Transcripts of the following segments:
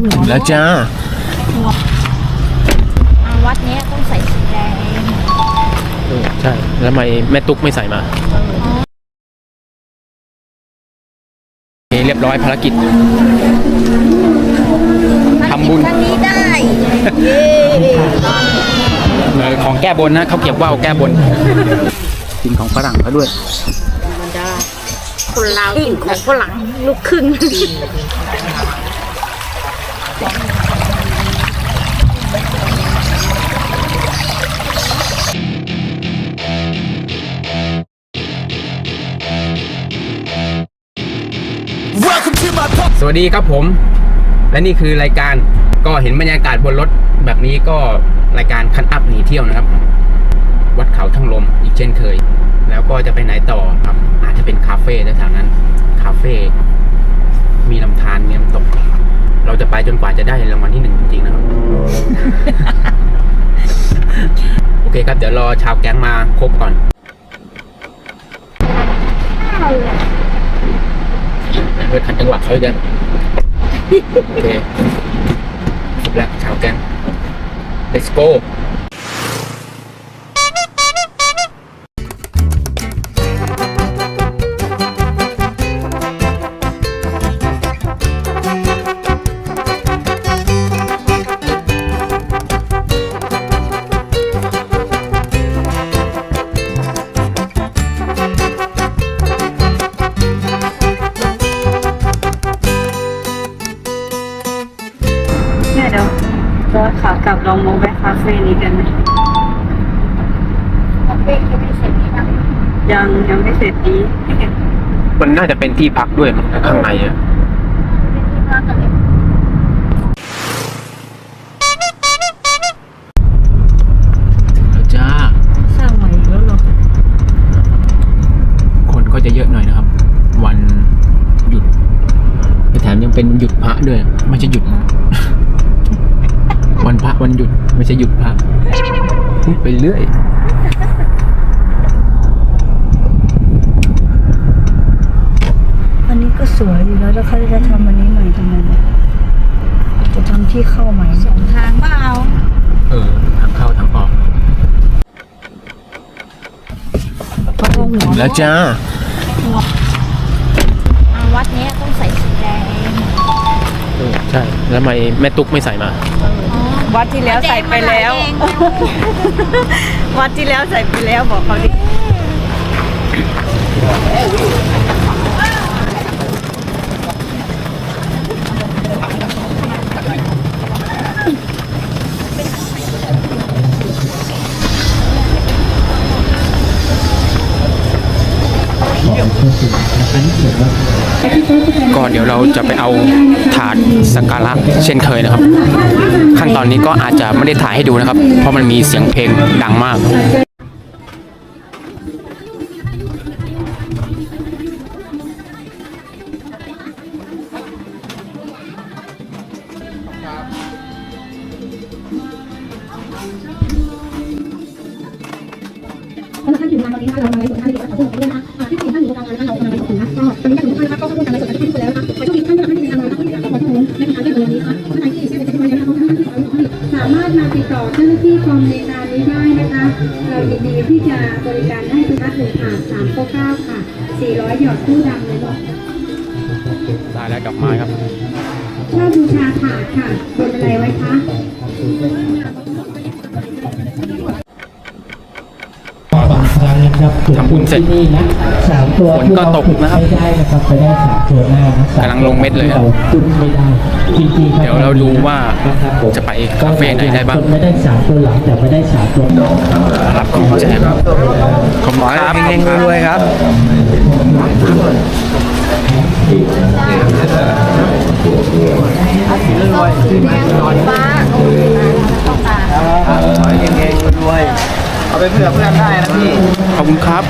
หัวแล้วจ้าอ่าวัดเนี้ยต้องใส่สีแดงใช่แล้วทำไมแม่ตุ๊กไม่ใส่มาโอเคเรียบร้อยภารกิจทำบุญครั้งนี้ได้ เย้เออของแก้บนนะเขาเก็บว่าวแก้บนกินของฝรั่งเขาด้วยมันจะคนลาวกินของฝรั่งลูกครึ่ง สวัสดีครับผม และนี่คือรายการก็เห็นบรรยากาศบนรถแบบนี้ก็รายการคันอัพหนีเที่ยวนะครับ วัดเขาทั้งลมอีกเช่นเคย แล้วก็จะไปไหนต่อครับ อาจจะเป็นคาเฟ่แถวนั้น คาเฟ่มีลำธารมีน้ำตก เราจะไปจนกว่าจะได้รางวัลที่หนึ่งจริงๆนะครับ โอเคครับ เดี๋ยวรอชาวแก๊งมาครบก่อน เพื่อขันจังหวะเขาจะโอเคครบแล้วชาวแก๊ง let's go ม่เสร็จดีมันน่าจะเป็นที่พักด้วยมั้งข้างในอะเป็นที่พักกันเลยแล้วจ้าสร้างใหม่อีกแล้วเหรอคนก็จะเยอะหน่อยนะครับ วันหยุดและแถมยังเป็นหยุดพระด้วย ไม่ใช่หยุด วันพระวันหยุด ไม่ใช่หยุดพระพูดไปเรื่อย อันนี้ก็ สวยอยู่แล้วแล้วเขาจะทำอันนี้ใหม่ทำไมเนี่ยจะทำที่เข้าใหม่สองทางเปล่าเออทางเข้าทางออกเพราะว่าหัวแล้วจ้าอ่าวัดเนี้ยต้องใส่สีแดงใช่แล้วทำไมแม่ตุ๊กไม่ใส่มา วัดที่แล้วใส่ไปแล้ว วัดที่แล้วใส่ไปแล้วบอกเขาดิ ก็เดี๋ยวเราจะไปเอาถาดสักการะเช่นเคยนะครับ ขั้นตอนนี้ก็อาจจะไม่ได้ถ่ายให้ดูนะครับ เพราะมันมีเสียงเพลงดังมาก ติดต่อเจ้าหน้าที่กองในการนี้ได้นะคะ เรายินดีที่จะบริการให้ทุกท่านหนึ่งค่ะสามโต๊ะเก้าค่ะสี่ร้อยหยอดคู่ดำเลยเนาะได้แล้วดอกไม้ครับเช่าบูชาถาดค่ะบนอะไรไว้คะบางครั้งนะครับทำบุญเสร็จที่นี่นะสามตัว ฝนก็ตกนะครับไม่ได้นะครับไปได้สามตัวหน้านะสามกำลังลงเม็ดเลยอะเราตุ้นไม่ได้จริงๆคบเดี๋ยวเราดูว่านะครับผมจะไปคาเฟ่ไหนได้บ้างคนไม่ได้สามตัวหลังแต่ไม่ได้สามตัวรับของแจกครับขอบคุณครับเฮงๆรวยๆครับฟ้าโอ้ยต้องตาเอาไปเผื่อเพื่อนได้นะพี่ ขอบคุณครับ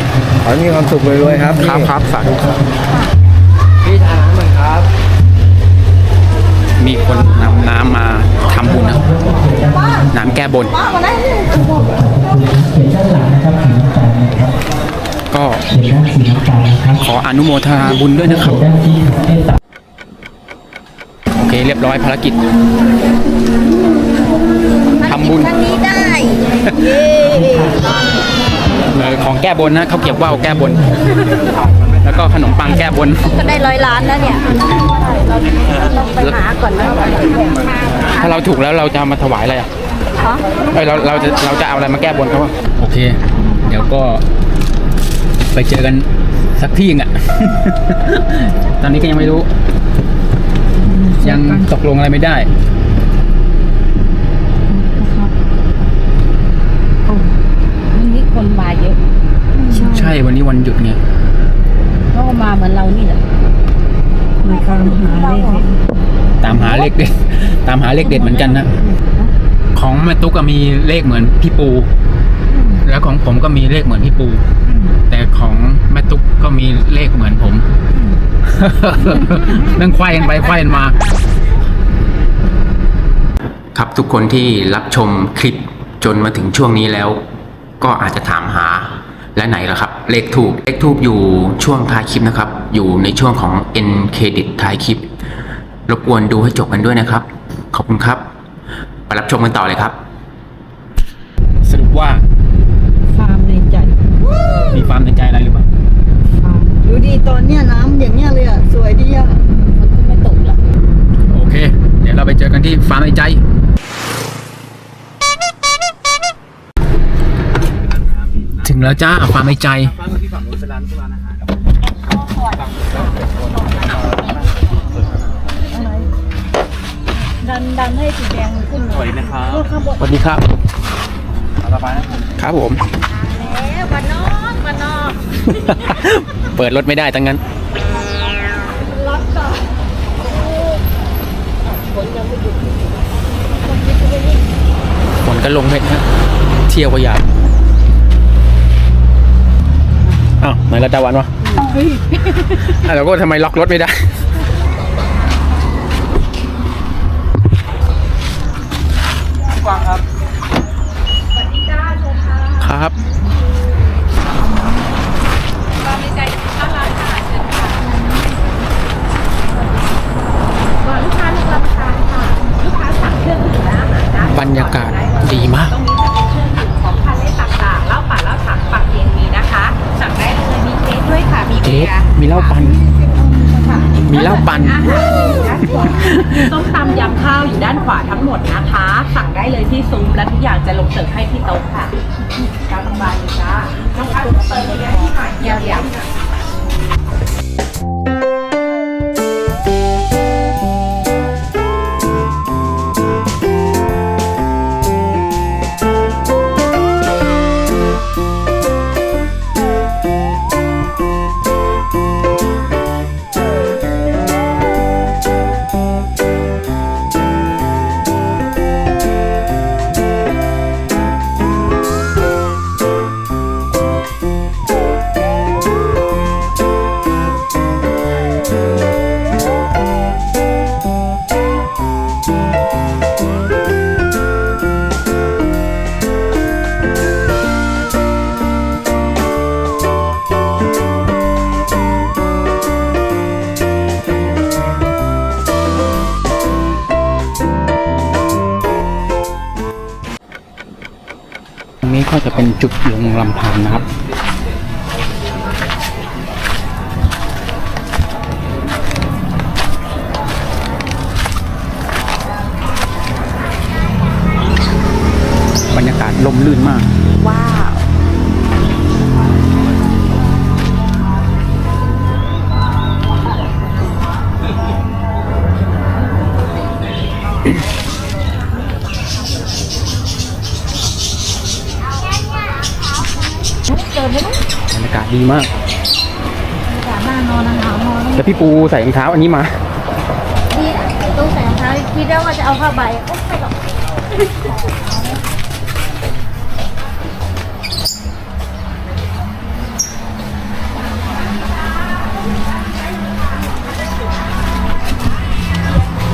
ขอให้มีความสุขรวยๆครับครับครับสาธุครับพี่ทานน้ำมันครับ มีคนนำน้ำมาทำบุญนะครับน้ำแก้บนเห็นด้านหลังนะครับสีน้ำตาลนะครับก็เห็นด้านสีน้ำตาลนะครับขออนุโมทนาบุญด้วยนะครับด้านที่ให้ตัดโอเคเรียบร้อยภารกิจทำบุญครั้งนี้ได้ เย้เออของแก้บนนะเขาวเก็บว่าวแก้บน แล้วก็ขนมปังแก้บน ก็ได้ร้อยล้านแล้วเนี่ยเราต้องไปหาก่อนนะถ้าเราถูกแล้วเราจะเอามาถวายอะไรอะเอ้ยเราเราจะเราจะเอาอะไรมาแก้บนเขาอะโอเค เดี๋ยวก็ไปเจอกันสักที่หนึงอะ ตอนนี้ก็ยังไม่รู้ ยังตกลงอะไรไม่ได้ วันนี้คนมาเยอะ ใช่วันนี้วันหยุดไงเขาก็มาเหมือนเรานี่แหละมาตามหาเลขตามหาเลขเด็ด ตามหาเลขเด็ดเหมือนกันนะ ของแม่ตุ๊กก็มีเลขเหมือนพี่ปู แล้วของผมก็มีเลขเหมือนพี่ปู แต่ของแม่ตุ๊กก็มีเลขเหมือนผมนั่งควายกันไปควายกันมา ครับทุกคนที่รับชมคลิปจนมาถึงช่วงนี้แล้ว ก็อาจจะถามหา และไหนล่ะครับ เลขทูบเลขทูบอยู่ช่วงท้ายคลิปนะครับ อยู่ในช่วงของ N Credit ท้ายคลิป รบกวนดูให้จบกันด้วยนะครับ ขอบคุณครับไปรับชมกันต่อเลยครับ สรุปว่าฟาร์มในใจมีความในใจอะไรหรือเปล่าดูดีตอนเนี้ยน้ำอย่างเงี้ยเลยอะ สวยดีอะมันก็ไม่ตกหรอกโอเค เดี๋ยวเราไปเจอกันที่ฟาร์มในใจ ถึงแล้วจ้าฟาร์มในใจดันดันให้สีแดงมันขึ้นสวัสดีนะครับสวัสดีครับครับผม แล้ววันนอกวันนอกเปิดรถไม่ได้ทั้งนั้นฝนก็ลงเม็ดนะเที่ยวก็อยาก อ้าวไหนระดาวันวะอะเราก็ทำไมล็อกรถไม่ได้ เหล้าปั่นอาหารอยู่ด้านขวาต้มตำยำข้าวอยู่ด้านขวาทั้งหมดนะคะ สั่งได้เลยที่ซุ้มและทุกอย่างจะลงเสิร์ฟให้ที่โต๊ะค่ะกาบางๆจ้าต้องการเติมเยอะที่หน่อยเยาวๆ เป็นจุดลงลำธารนะครับ บรรยากาศลมลื่นมาก ว้าว บรรยากาศดีมากหน้านอนหาวนอนแล้วพี่ปูใส่รองเท้าอันนี้มาที่ตู้ใส่รองเท้าคิดแล้วว่าจะเอาผ้าใบโอ๊ยไม่หรอก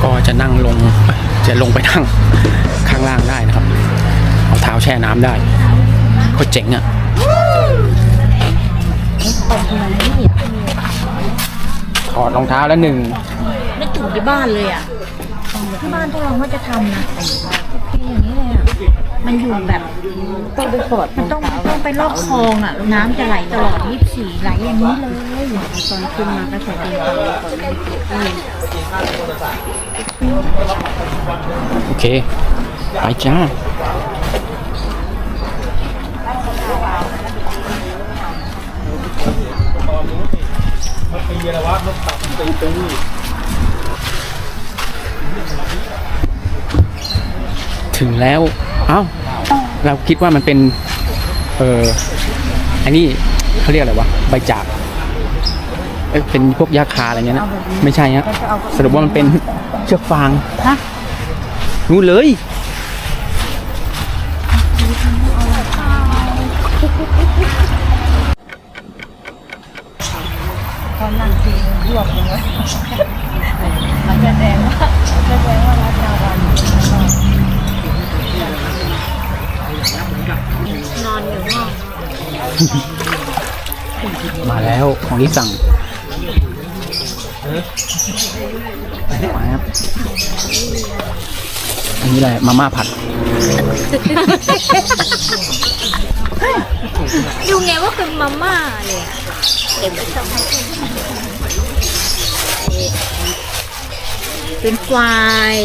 ก็จะนั่งลงจะลงไปนั่งข้างล่างได้นะครับ เอาเท้าแช่น้ำได้โคตรเจ๋งอะ่ะ ถอดรองเท้าแล้วหนึ่งนึกถึงที่บ้านเลยอะที่บ้านถ้าเราว่าจะทำนะโอเคอย่างนี้เลยอะมันอยู่แบบต้องไปปอดมันต้องต้องไปลอกคลองอะ น้ำจะไหลตลอด24ไหลอย่างนี้เลยตอนขึ้นมาก็ใส่เต็มปากก่อนโอเคไปจ้า ถึงแล้ว เอ้า เราคิดว่ามันเป็น เอออันนี้เขาเรียกอะไรวะ ใบจาก เอ้ยเป็นพวกยาคาอะไรเงี้ยนะ ไม่ใช่ฮะสรุปว่ามันเป็นเชือกฟางฮะนู่นเลย กินรวบเลยมันจะแดงว่าจะแดงว่ารัชดาวันนอนอยู่ห้องมาแล้วของที่สั่งมาครับอันนี้อะไรมาม่าผัด ดูไงว่าเป็นมาม่าเลยเก็บไว้ทำให้ เป็นควาย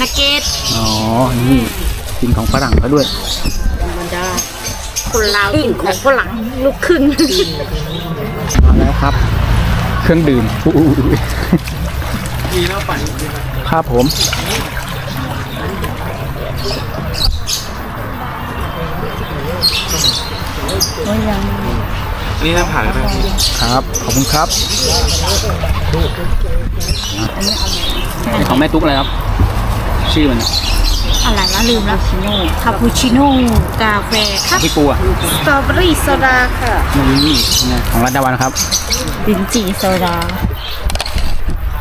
นักเก็ตอ๋อ นี่กินของฝรั่งเขาด้วยมันจะคนลาวกินของฝรั่งลูกครึ่งมาแล้วครับ เครื่องดื่มอู้อู้อู้ครับผม นี่น้ำผ่านแล้วไหมครับ ขอบคุณครับนี่ของแม่ตุ๊กอะไรครับ ชื่อมันอะไรนะลืมแล้วคาปูชิโน่กาแฟครับพี่ปูอะสตรอเบอรี่โซดาค่ะนี่นะของรัตดาวันครับลิ้นจี่โซดา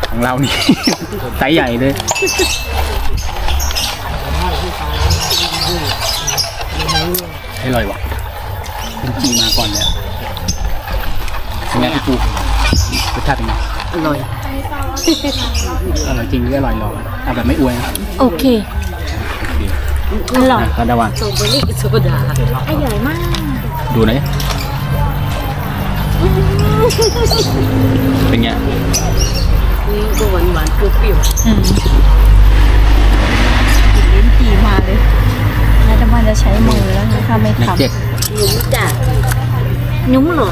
ของเรานี่ไซส์ใหญ่เลยอร่อยว่ะเป็นจีมาก่อนเลยอะ เป็นไงพี่ปูรสชาติเป็นไงอร่อย อร่อยจริงหรืออร่อยหรอเอาแบบไม่อวยนะโอเค อร่อยรัตดาวันสตรอเบอรี่โซดาอร่อยมากดูหน่อยเป็นไงนี่ก็หวานหวานๆเปรี้ยวๆลิ้นจี่มาเลยแล้วจะมันจะใช้มือแล้วนะถ้าไม่นักทำเจ็กนุ่มจ้ะ นุ่มหรอ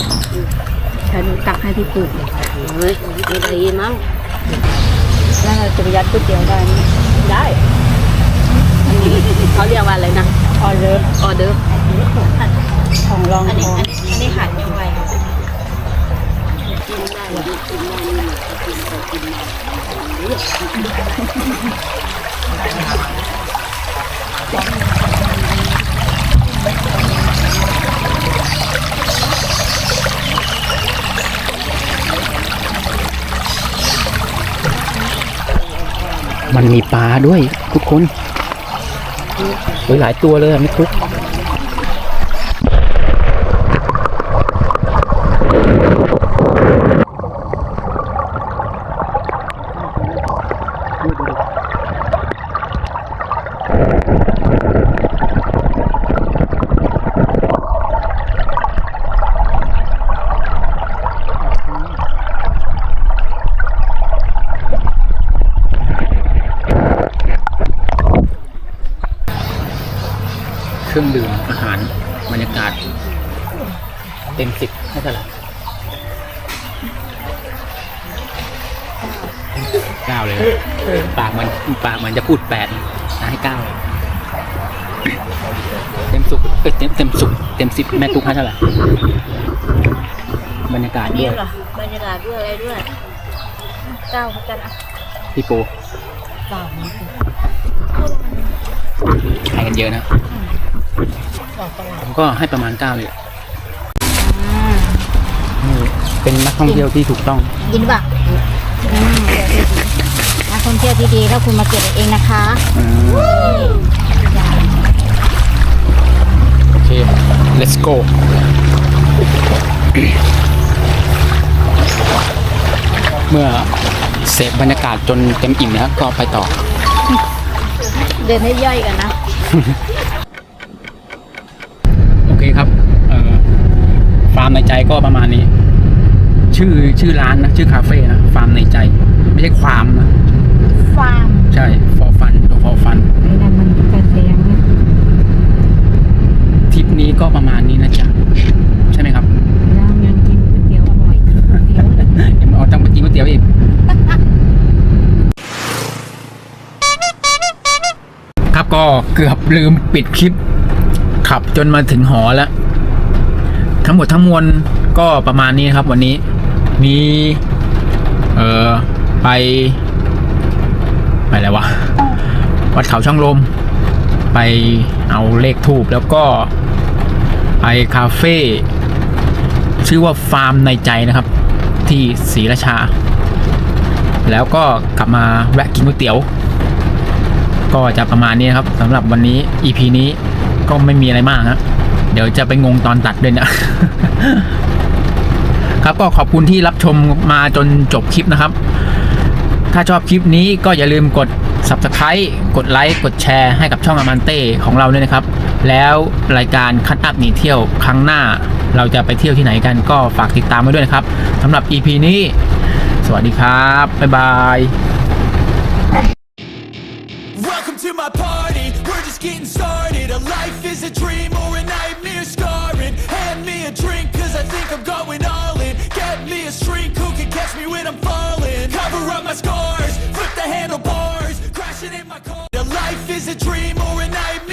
เดี๋ยวหนูตักให้พี่ปูเฮ้ยไม่ได้ยินมั้งแล้วเราจะไปยัดก๋วยเตี๋ยวได้ไหมได้อันนี้เขาเรียกว่าอะไรนะออเดอร์ออเดอร์ของรองอันนี้อันนี้หั่นยังไงกินได้กินได้กินได้ มันมีปลาด้วยทุกคนโอ้ยหลายตัวเลยอะไม่ทุก เครื่องดื่มอาหารบรรยากาศ เต็มสิบให้เท่าไหร่เก้าเลยปากมันปากมัน จะพูดแปดนะให้เก้าเลยเต็มสุกเอ้ยเต็มเต็มสุกเต็มสิบแม่ตุ๊กให้เท่าไหร่บรรยากาศอันด้นี้วยเหรอบรรยากาศด้วยอะไรด้วยเก้าเหมือนกันอะพี่โปเก้าเหมือนกันให้กันเยอะนะผมก็ให้ประมาณเก้าเลยนี่เป็นนักท่องเที่ยวที่ถูกต้องยินป่ะอืมนักท่ องเที่ยวที่ดีแล้วคุณมาเก็บเองนะคะอืมโอเค let's go เมื่อเสพบรรยากาศจนเต็มอิ่มนะครับก็ไปต่อ เดินให้ย่อยกันนะ โอเคครับเอ่อฟาร์มในใจก็ประมาณนี้ ชื่อชื่อร้านนะ ชื่อคาเฟ่นะ ฟาร์มในใจ ไม่ใช่ความนะ ฟาร์มใช่ for fun ตัว for fun ไอ้นั่นมันกระเสียงนะทริปนี้ก็ประมาณนี้นะจ๊ะ ใช่ไหมครับ แล้วยังกินก๋วยเตี๋ยวอร่อยก๋วยเตี๋ยวเลยยังเอาจังไปกินก๋วยเตี๋ยวอีก ครับก็เกือบลืมปิดคลิป ขับจนมาถึงหอแล้ว ทั้งหมดทั้งมวลก็ประมาณนี้นะครับวันนี้ มี เอ่อไป ไปอะไรวะ วัดเขาช่างลม ไปเอาเลขทูบแล้วก็ ไปคาเฟ่ชื่อว่าฟาร์มในใจนะครับ ที่ศรีราชา แล้วก็กลับมาแวะกินก๋วยเตี๋ยว ก็จะประมาณนี้ครับสำหรับวันนี้ EP นี้ก็ไม่มีอะไรมากนะเดี๋ยวจะไปงงตอนตัดด้วยนะครับก็ขอบคุณที่รับชมมาจนจบคลิปนะครับ ถ้าชอบคลิปนี้ก็อย่าลืมกด Subscribe กดไลค์กดแชร์ให้กับช่องอามันเต้ของเราด้วยนะครับ แล้วรายการคัดอัพหนีเที่ยวครั้งหน้า เราจะไปเที่ยวที่ไหนกันก็ฝากติดตามไว้ด้วยนะครับสำหรับ EP นี้ สวัสดีครับ บ๊ายบาย Welcome to my party, we're just getting started A life is a dream or a night. is a dream or a nightmare.